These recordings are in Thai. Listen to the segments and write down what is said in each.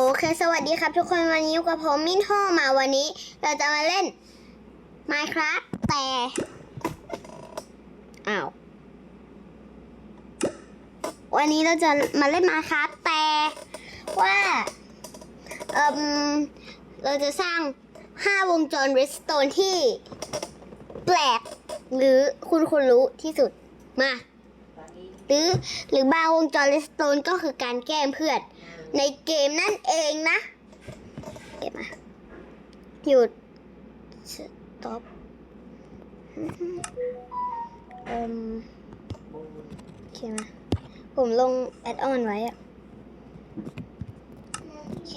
โอเค สวัสดีครับทุกคนวันนี้กับผมมินโฮมาวันนี้ เราจะมาเล่น Minecraft แต่ อ้าว วันนี้เราจะมาเล่น Minecraft แต่ว่า เอ่มเราจะสร้าง 5 วงจร redstone ที่แปลก หรือคุณคุณรู้ที่สุด มา หรือหรือบางวงจร redstone ก็คือการแกล้งเพื่อน ในเกมนั่นเองนะเก็บมาหยุด stop เอ่มโอเคมาผมลงแอดออนไว้อะโอเค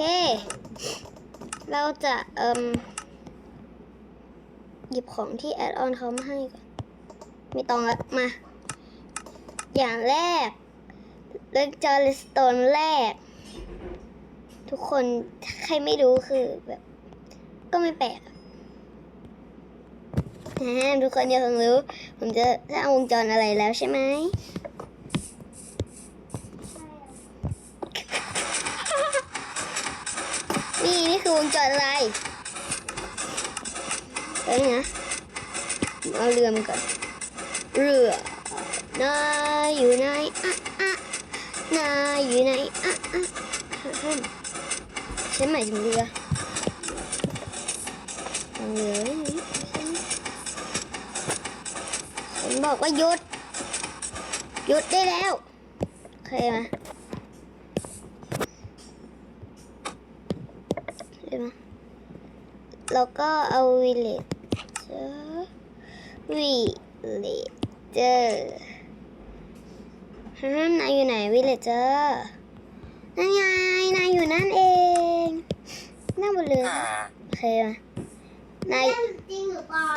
เราจะเอ่มหยิบของที่แอดออนเขามาให้ก่อนไม่ต้องละมา อย่างแรกเลือกจอร์สโตนแรก ทุกคนใครไม่รู้คือแบบ ก็ไม่แปลกอะทุกคนอย่าเพิ่งรู้ ผมจะสร้างวงจรอะไรแล้วใช่ไหมนี่นี่คือวงจรอะไรเอ้ยนะเอาเรือมาก่อน เรือนายอยู่ไหนอะอะนายอยู่ไหนอะอะฮึ่ม ฉันหมายถึงเรือเรือฉันบอกว่าหยุดหยุดได้แล้วโอเคมาเห็นไหมแล้วก็เอาวิลเลจเจอวิลเลจเจอร์ฮึ่มนายอยู่ไหนวิลเลจเจอนั่นไงนายอยู่นั่นเอง นั่งบนเรือโอเคมานาย จริงหรือเปล่า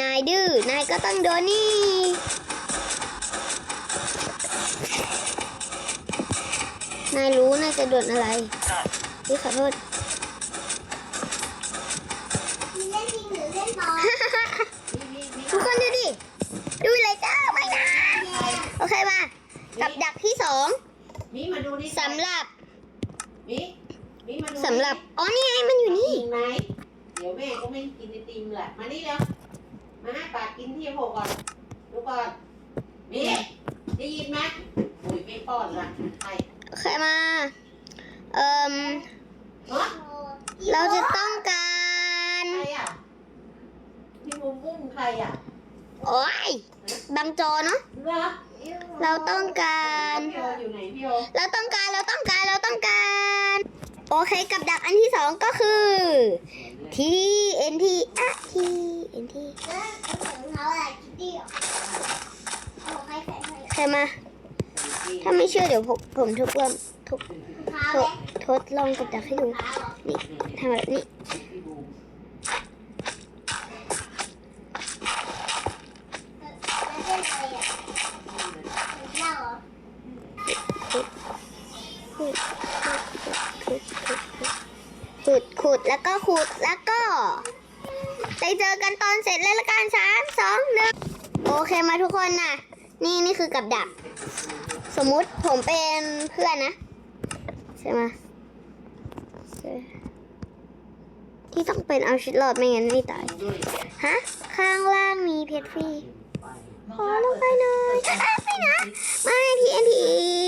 นายดื้อ นายก็ต้องโดนนี่ นายรู้นายจะโดนอะไรพี่ขอโทษ มีเล่นจริงหรือเล่นปลอมทุกคนดูดิ ดูเลยจ้าไม่นะโอเคมา กับดักที่สองมีมาดูนี่สำหรับมีมีมาดูสำหรับ อ๋อ นี่ไงมันอยู่นี่ กินไหมเดี๋ยวแม่ก็ไม่กินไอติมแหละมานี่เร็วมาให้ปากกินที่โผก่อนดูก่อนมีได้ยินไหมอุ้ยไม่ป้อนละใครโอเคมา เอ่มเนาะเราจะต้องการ ใครอะพี่มุมมุ้มใครอะโอ้ยบังจอเนาะ เหรอเราต้องการ พี่โออยู่ไหนพี่โอ เราต้องการ เราต้องการ เราต้องการ โอเคกับดักอันที่สองก็คือ T N T อะ T N T เขาอะไรคิดดีเอให้ใครมาถ้าไม่เชื่อเดี๋ยวผมผมทดลองทดท้าทดลองกับดักให้ดูนี่ทำแบบนี้ ขุดแล้วก็ไปเจอกันตอนเสร็จเลยละกันสามสองหนึ่งโอเคมาทุกคนนะนี่นี่คือกับดัก สมมุติผมเป็นเพื่อนนะ ใช่ไหมใช่ที่ต้องเป็นเอาชีวิตรอดไม่งั้นไม่ตายด้วยฮะ ข้างล่างมีเพชรฟรีไปขอลงไปหน่อยอะอะไม่นะ ไม่ TNT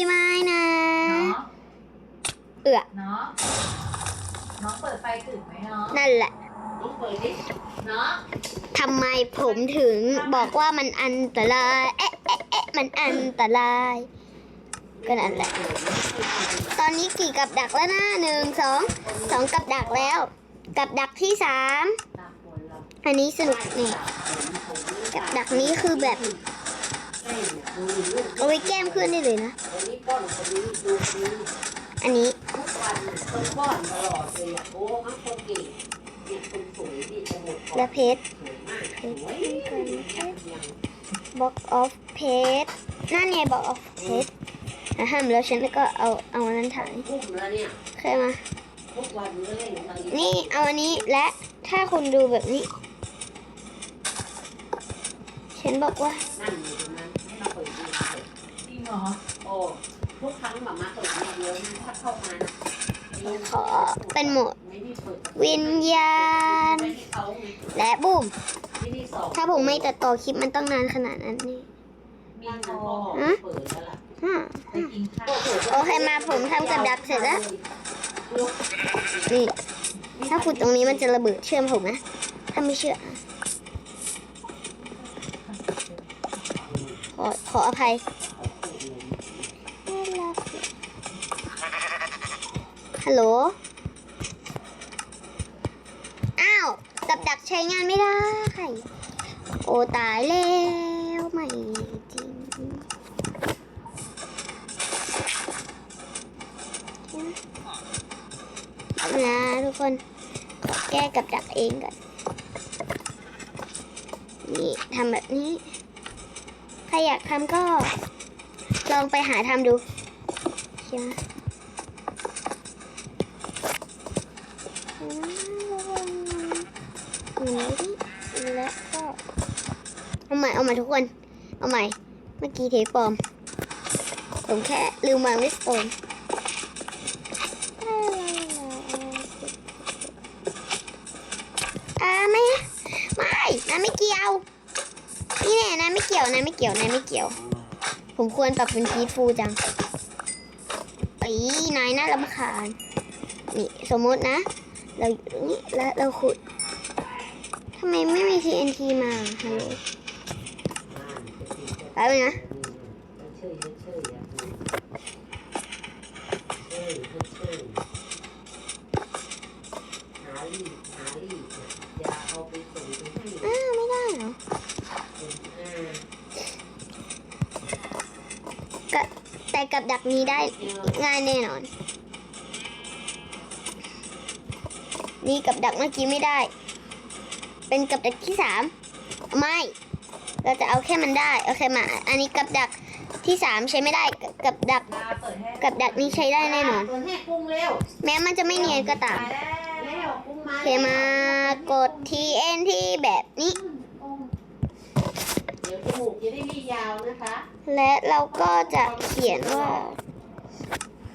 ไม่นะเนาะเอือเนาะน้องเปิดไฟถึงไหมเนาะนั่นแหละ น้องเปิดดิเนาะทำไมผมถึงบอกว่ามันอันตราย เอ๊ะเอ๊ะเอ๊ะมันอันตราย ก็นั่นแหละ ตอนนี้กี่กับดักแล้วนะหนึ่งสองสองกับดักแล้ว กับดักที่สามตามคนเราอันนี้สนุกนี่กับดักนี้คือแบบแม่ดูลูกเอาไว้แก้มเพื่อนได้เลยนะคนนี้ป้อนคนนี้ดูนี้อันนี้ทุก วันคนป้อนตลอดเลยอะโอ้ทั้งคนเก่งเนี่ยคนสวยนี่จะหมดก่อนและเพชรสวยมากสวยยัง box of เพชรนั่นไง box of เพชรอะห้ามแล้วฉันก็เอาเอาอันนั้นถ่ายพุ่มแล้วเนี่ยเคยมา ทุกวันก็เล่นอะไรนี่เอาอันนี้และถ้าคุณดูแบบนี้ ฉันบอกว่านั่นอยู่ตรงนั้นให้มาเปิดดูเถอะจริงเหรอโอ้ทุกครั้งแบบมาเปิดเนี่ยเดี๋ยวถ้าเข้ามานะ ขอเป็นโหมดไม่ได้เปิดวิญญาณไม่ได้เขาไงและบูมไม่ได้สองถ้าผมไม่ตัดต่อคลิปมันต้องนานขนาดนั้นนี่มีนั่งโคนั้นก็เปิดแล้วล่ะฮ่าไปกินข้าวโอเคมาผมทำกับดักเสร็จแล้ว นี่ ถ้าขุดตรงนี้มันจะระเบิดเชื่อมผมนะ ถ้าไม่เชื่อ ขอขออภัย ฮัลโหล อ้าวกับดักใช้งานไม่ได้ โอ้ตายแล้วไม่จริงนะทุกคนขอแก้กับดักเองก่อน นี่ทำแบบนี้ ใครอยากทำก็ลองไปหาทำดูเชี ยวแล้วก็เอาใหม่เอาใหม่ทุกคน เอาใหม่ เมื่อกี้เทปอม ผมแค่ลืมวางวิสโตนอ่าไม่ไม่นายไม่เกี่ยว นี่แน่นายไม่เกี่ยวนายไม่เกี่ยวนายไม่เกี่ยว ผมควรปรับเป็นพีทฟูจังไอ้นายน่ารำคาญนี่สมมตินะ เราอยู่ตรงนี้แล้วเราขุด ทำไมไม่มี TNT มาฮัลโหลแป๊บนึงนะเชยเชยอะเชยเชยหาลีหาลีอย่าเอาไปส่งไปให้อ้าวไม่ได้เหรออ่าแต่กับดักนี้ได้ง่ายแน่นอน นี่กับดักเมื่อกี้ไม่ได้ เป็นกับดักที่สามไม่ เราจะเอาแค่มันได้โอเคมาอันนี้กับดักที่สามใช้ไม่ได้กับดักลาเปิดให้กับดักนี้ใช้ได้แน่นอนตัวแห้กุ้งเร็วแม้มันจะไม่เนียนก็ตามตายแล้วเร็วกุ้งมาโอเคมากด TNT แบบนี้ เดี๋ยวจมูกจะได้ไม่ยาวนะคะและเราก็จะเขียนว่า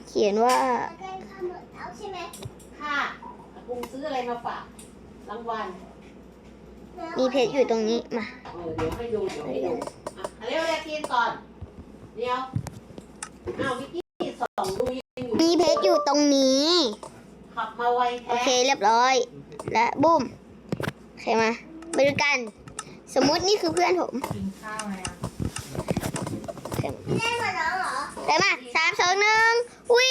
เขียนว่าใกล้ข้ามหมดแล้วใช่ไหมค่ะกุ้งซื้ออะไรมาฝากรางวัล มีเพชรอยู่ตรงนี้มา เออเดี๋ยวให้ดูเดี๋ยวให้ดูอะเร็วเร็วกินก่อนเดี๋ยวเอาวิกกี้สองดูยังอยู่มีเพชรอยู่ตรงนี้ ขับมาไวโอแท้เคเรียบร้อย และบุ้มโอเคมามาดูกัน สมมุตินี่คือเพื่อนผมกินข้าวไหมอะเล่นมาแล้วเหรอได้มาสามสองหนึ่งวิ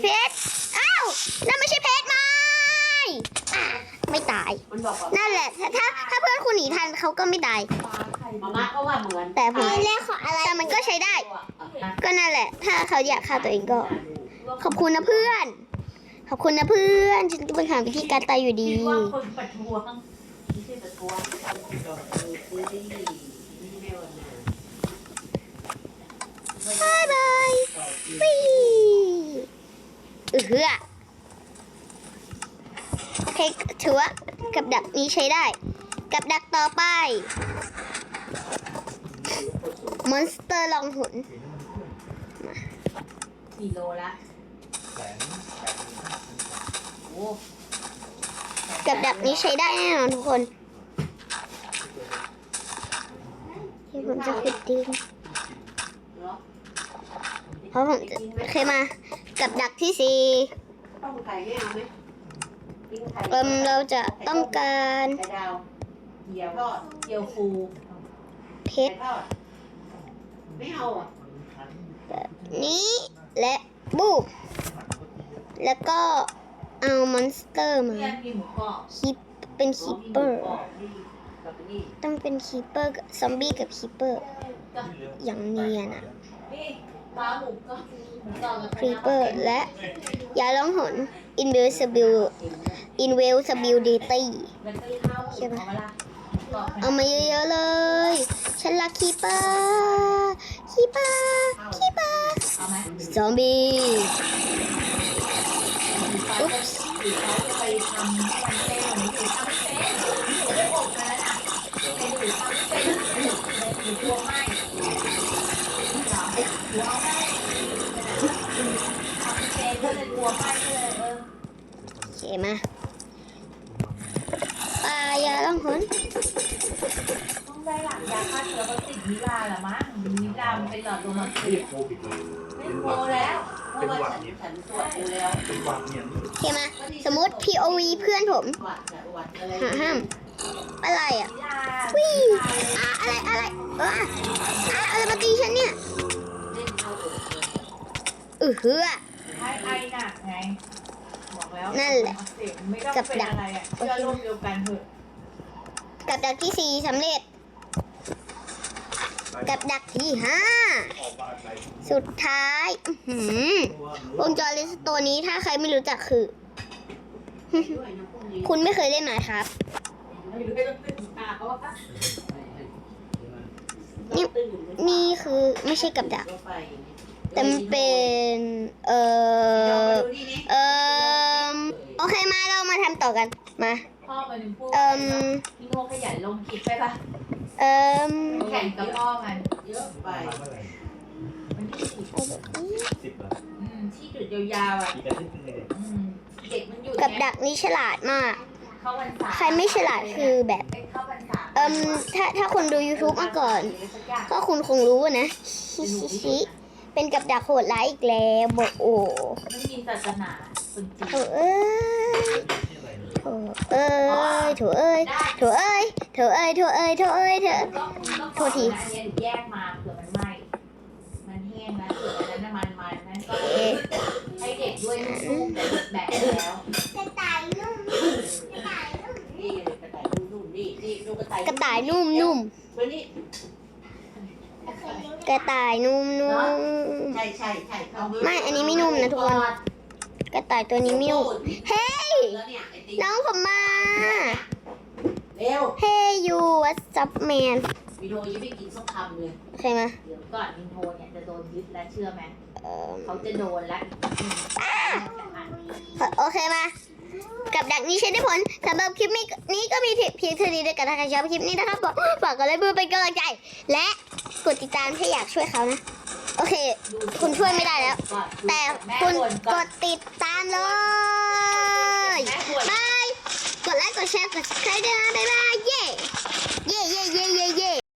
เพชรอ้าวนั่นไม่ใช่เพชรไหมอะไม่ตาย มัน บอกว่านั่นแหละ ถ้าถ้าถ้าเพื่อนคุณหนีทันเขาก็ไม่ตายปลาไข่มาม่าก็ว่าเหมือนแต่ผมเล่นขออะไรแต่มันก็ใช้ได้ ก็นั่นแหละ ถ้าเขาอยากฆ่าตัวเองก็ ขอบคุณนะเพื่อน ขอบคุณนะเพื่อน ฉันก็เป็นหาวิธีการตายอยู่ดี คิดว่าคนประท้วงไม่ใช่ประท้วงซื้อที่ไม่วันน่ะบายบายวิเออเหือโอเคถือว่า กับดักนี้ใช้ได้ กับดักต่อไป มอนสเตอร์ลองหุนกี่โลละโอ้กับดักนี้ใช้ได้แน่นอนทุกคนที่ผมจะขุดดินเหรอเพราะผมจะเคยมา กับดักที่สี่ต้องไข่ไม่เอาไหมปิ้งไข่ เอิมเราจะต้องการไข่ดาวเกี๊ยวทอดเกียวฟูเพไข่ชรทอดไม่เอาอะนี้และบูมแล้วก็เอามอนสเตอร์มาเพื่อนกินหมูกรอบคิปเป็นคิปเปอร์นี่กับนี่ต้องเป็นคีเปอร์กับซอมบี้กับคีเปอร์ก็อย่างเนียนอะนี่ปลาหมูกรอบหมูกรอบกับคีเปอร์และยาล้องหน invisible invisibility มันก็ข้าวใช่ไหมล่ะกรอบเอามาเยอะๆเลย ฉันรักคีเปอร์คีเปอร์คีเปอร์เอาไหมซอมบี้อุ๊บหรือเขาจะไปทำแคมเปญหรือทำเฟซหรืออบาแล้วนะ เคมาปลายาล่องหนต้องได้หลังยาฆ่าเชื้อเขาติดนิลาละมั้งนิลามันเป็นหลอดลมอักเสไม่ได้บโควิดเลยไม่โตแล้วเพราะว่าฉันฉันตรวจดูแล้วเป็นหวัดเนี่ยโอเคมา สมมติ POV เพื่อนผมหวัดอะหวัดอะไรหาห้ามอะไรอะนิลาวิ่งอะอะไรอะไรเอออะอะไรมาตีฉันเนี่ยเล่นเอาอกเลยเออเฮือไอไอหนักไงบอก แล้วนั่นแหละอักเสบไม่ต้องเป็นอะไรอะเชื่อโรคเดียวกันเถอะกับดักที่สี่สำเร็จ กับดักที่ห้าออกมาไปสุดท้ายอื้อหือวงจรเลสตัวนี้ถ้าใครไม่รู้จักคือด้วยนะพวกนี้คุณไม่เคยเล่นมาครับไม่รู้ไม่ต้องตื่นตาเขาว่านี่นี่คือไม่ใช่กับดัก แต่มันเป็นเออเออโอเคมาเรามาทำต่อกันมาพ่อมันเป็นผู้เอิมพี่โง่ขยันลงคลิปไปปะเอิมแข่งกับพ่อมันเยอะไปมาเมื่อไหร่มันที่สุดสิบเหรออืมที่จุดยาวๆอะอีกอาทิตย์หนึงเลยอืมเด็กมันอยู่กับเนี่ยดักนี้ฉลาดมาก เข้าพรรษาใครไม่ฉลาดคือแบบไปเข้าพรรษาเอิมถ้าถ้าคุณดู YouTube มาก่อน ก็คุณคงรู้นะชิชิชิ เป็นกับดักโหดร้ายอีกแล้วบอกโอ้ไม่มีศาสนาคนจีนโถเอ้ยที่อะไรเนี่ยโถเอ้ยโถเอ้ยได้โถเอ้ยโถเอ้ยโถเอ้ยโถเอ้ยเถอะก็ก็โทษที อันนี้แยกมาเผื่อมันไหม้มันแห้งแล้วเผื่ออันนั้นน้ำมันมันนั้นก็ให้เด็กด้วยนุ่มๆแต่แบกแล้วกระต่ายนุ่มกระต่ายนุ่มนี่กระต่ายนุ่มๆนี่นี่ดูกระต่ายกระต่ายนุ่มนุ่มมานี่เคยเลี้ยง กระต่ายนุ่มนุ่มใช่ใช่ใช่เขาไม่ อันนี้ไม่นุ่มนะทุกคน กระต่ายตัวนี้ไม่นุ่ม เฮ้ยแล้วเนี่ยไอ้ติ๊กน้องผมมา เร็ว เฮ้ยยูวัตซับแมนวิดีโอยังไม่กินสักคำเลยใช่ไหมเดี๋ยวก่อนมินโทเนี่ยจะโดนยึดแล้วเชื่อไหมเอิ่มเขาจะโดนแล้วโอเคมา กับดักนี้ใช้ได้ผลสำหรับคลิปนี้นี้ก็มีเพียงเท่านี้ด้วยกันถ้าใครชอบคลิปนี้นะครับบอกฝากกดไลค์เพื่อเป็นกำลังใจ และก ดติดตามถ้าอยากช่วยเขานะ โอเค คุณช่วยไม่ได้แล้ว แต่คุณกดติดตามเลยแม่ป่วยบาย กดไลค์ กดแชร์ กด subscribe ด้วยนะ บ๊ายบาย เย่เย่เย่เย่เย่เย่